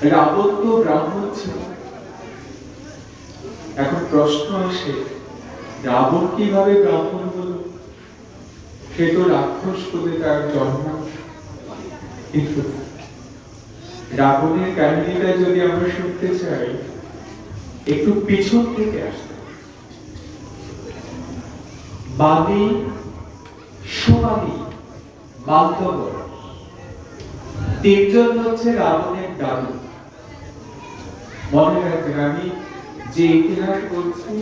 তো ব্রাহ্মণ ছিল। এখন প্রশ্ন আসে, রাবণ কীভাবে ব্রাহ্মণ হলো? সে তো রাক্ষস করে তার জন্ম। কিন্তু রাবণের কাহিনীটা যদি আমরা শুনতে চাই, একটু পিছন থেকে আসতে। বালি সোমালি মালদবর তিনজন হচ্ছে রাবণের দাদু। মনে রাখবেন, আমি যে ইতিহাস বলছি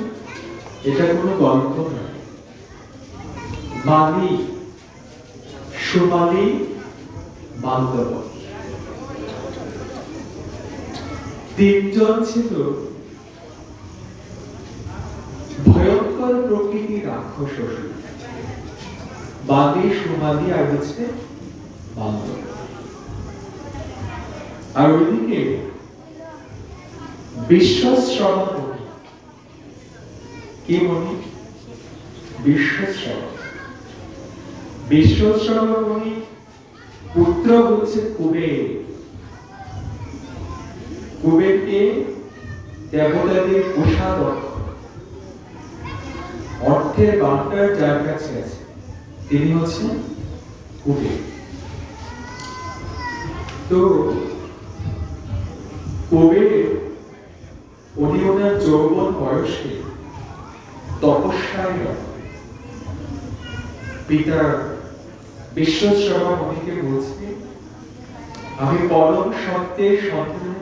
এটা কোনো গল্প নয় মালি সোমালি মালদবর তিনজন ছিল ভয়ঙ্কর প্রকৃতির রাক্ষস বাদী সোমালি আর হচ্ছে বান্ধব আর ওইদিকে বিশ্বশ্রবা মণি কি মণি বিশ্বশ্রবা বিশ্বশ্রবা মণি পুত্র হচ্ছে কুবের। কুবেরকে দেবতাদের কোষাদক্ষ অর্থের বান্টার যার কাছে আছে, তিনি হচ্ছেন কুবের। তো কুবের উনি যৌবন বয়সে তপস্যায়। পিতা বিশ্বশ্রবা মণিকে বলছে, আমি পরম সত্যের সন্ধানে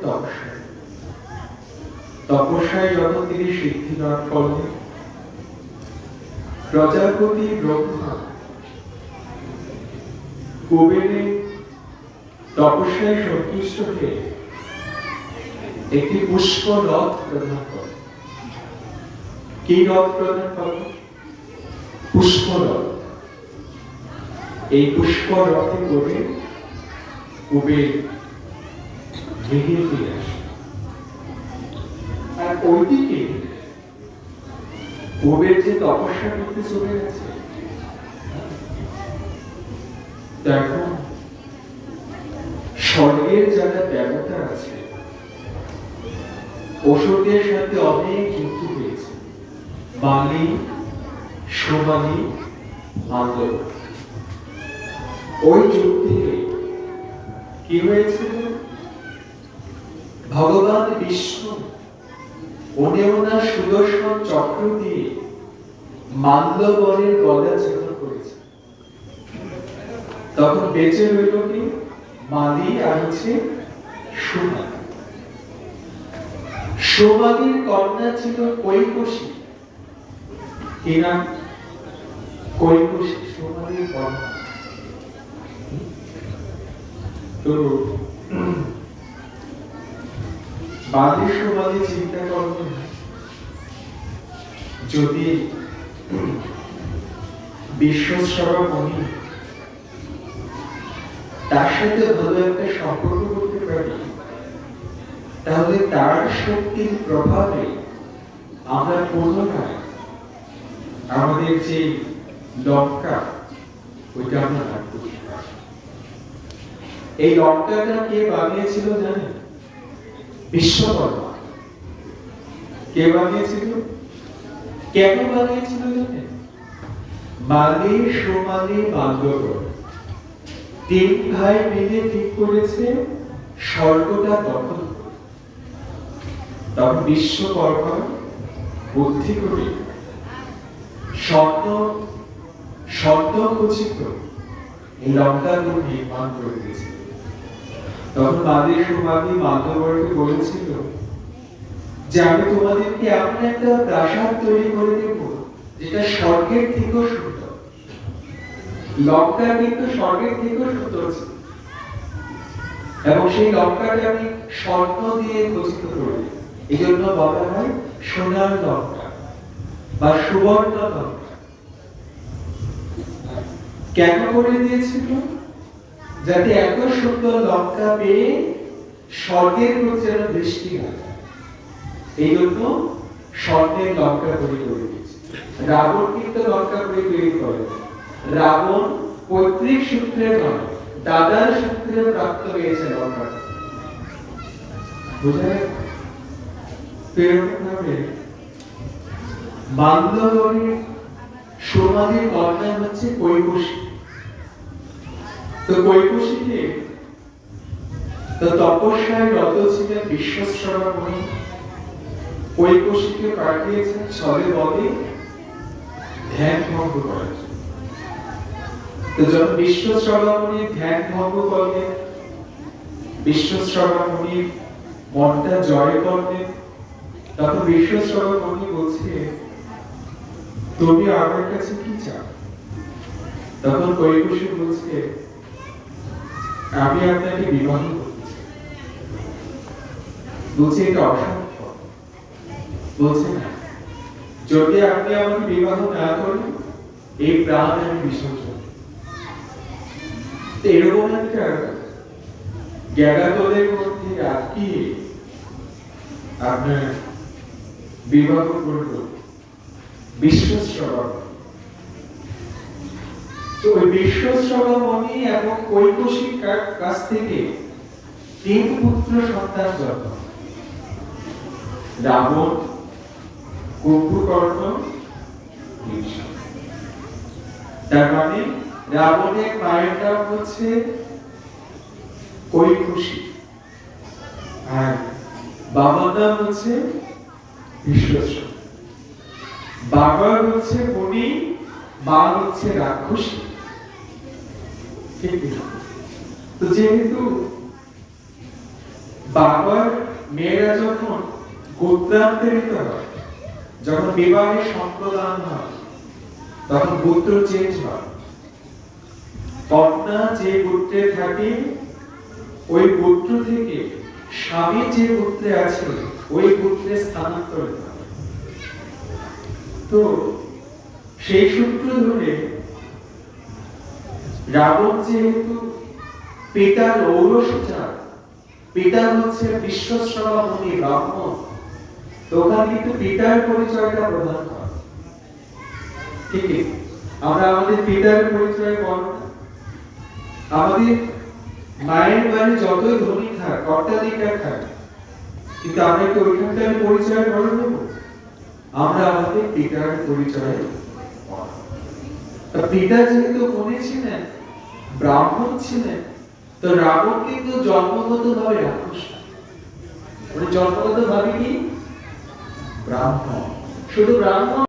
তপস্যায় তিনি সিদ্ধি লাভ করলেন, প্রজাপতি ব্রহ্মা তপস্যায় সন্তুষ্ট হয়ে একটি পুষ্প রথ প্রদান করে। কি রথ প্রদান করে? পুষ্প রথ। এই পুষ্প রথে করে কুবের গৃহে ফিরে আসে। আর ওইদিকে কুবের যে তপস্যা করতে চলে গেছে দেখো স্বর্গের যারা দেবতা আছে অসুরদের সাথে অনেক যুদ্ধ হয়েছে। বালি সোমালি আন্দোলন ওই যুদ্ধে কি হয়েছিল? ভগবান বিষ্ণু ওনে ওনার সুদর্শন চক্র দিয়ে মাল্যবরের গলা ছেদ করেছে তখন বেঁচে রইল কি? মালি আর হচ্ছে সোমালির কন্যা ছিল কৈকশী কি নাম? কৈকশী সোমালির কন্যা। তো বাদী চিন্তা যদি বিশ্বসভা মনি, তার সাথে ভালো একটা সম্পর্ক করতে পারি। তাহলে তার শক্তির প্রভাবে আমরা পুনরায় আমাদের যে লঙ্কা, ওইটা আমরা লাভ করতে পারি। এই লঙ্কাটা কে বানিয়েছিল জানেন? বিশ্বকর্মা কে বানিয়েছিল? কেন বানিয়েছিল জানেন? মালি সোমালি বান্ধবর তিন ভাই মিলে ঠিক করেছে, স্বর্গটা দখল করবে। তখন বিশ্বকর্মা বুদ্ধি করে স্বর্ণ স্বর্ণ খচিত এই লঙ্কাগুলো নির্মাণ করে দিয়েছিল তখন মাদের সুমাদি মাধবরকে বলেছিল যে আমি তোমাদেরকে এমন একটা প্রাসাদ তৈরি করে দেব যেটা স্বর্গের থেকেও সুন্দর। লঙ্কা কিন্তু স্বর্গের থেকেও সুন্দর ছিল। এবং সেই লঙ্কাকে আমি স্বর্ণ দিয়ে খচিত করি এই জন্য বলা হয় সোনার লঙ্কা বা সুবর্ণ লঙ্কা কেন করে দিয়েছিল? যাতে এত সুন্দর লঙ্কা পেয়ে স্বর্গের প্রতি যেন দৃষ্টি হয়। এই জন্য স্বর্ণের লঙ্কা তৈরি করে দিয়েছে। রাবণ কিন্তু লঙ্কা করে তৈরি করে রাবণ পৈতৃক সূত্রে নয় দাদার সূত্রে প্রাপ্ত হয়েছে লঙ্কাটা। বোঝা তো এরকম সমাধির কন্যা হচ্ছে কৈকশী। তো কৈকশীকে তো তপস্যায় রত ছিলেন বিশ্বশ্রবা মুনি। কৈকশীকে পাঠিয়েছেন ছলে বলে ধ্যান ভঙ্গ করার জন্য। তো যখন বিশ্বশ্রবা মুনি ধ্যান ভঙ্গ করলেন বিশ্বশ্রবা মুনির মনটা জয় করলেন তখন বিশ্বশ্রবা মুনি বলছে, তুমি আমার কাছে কি চাও? তখন কৈকশী বলছে, আমি আপনাকে বিবাহ বলছে, এটা অসম্ভব। বলছে, না। যদি আপনি আমাকে বিবাহ না করেন, এই প্রাণ আমি বিসর্জন এরকম একটা জ্ঞানাতলের মধ্যে আটকিয়ে আপনার বিবাহ করল বিশ্বশ্রবা তো ওই মণি এবং কাছ থেকে তিন পুত্র সন্তান জন্ম রাবণ, কুম্ভকর্ণ তার মানে রাবণের মায়ের নাম হচ্ছে কৈকুশী আর বাবার নাম হচ্ছে বিশ্বশ্রম বাবার হচ্ছে মণি মা হচ্ছে রাক্ষসী। তো যেহেতু বাবার মেয়েরা যখন গোত্রান্তরিত হয়, যখন বিবাহে সম্প্রদান হয়, তখন গোত্র চেঞ্জ হয়। কন্যা যে গোত্রে থাকে, ওই গোত্র থেকে স্বামী যে গোত্রে আছে, ওই গোত্রে স্থানান্তরিত তো সেই সূত্র ধরে রাবণ যেহেতু পিতার ঔরসচার পিতা হচ্ছে বিশ্বশ্রবা মুনি ব্রাহ্মণ, তো কিন্তু পিতার পরিচয়টা প্রধান হয়। ঠিক আমরা আমাদের পিতার পরিচয় বলব আমাদের মায়ের বাড়ি যতই ধনী থাক, অট্টালিকা থাক, কিন্তু আমরা কি ওইখানকার পরিচয় বলে দেবো? আমরা আমাদের পিতার পরিচয় পিতা যেহেতু মনে ছিলেন, ব্রাহ্মণ ছিলেন, তো রাবণ কিন্তু জন্মগত ভাবে রাক্ষস না। উনি জন্মগত ভাবে কি? ব্রাহ্মণ। শুধু ব্রাহ্মণ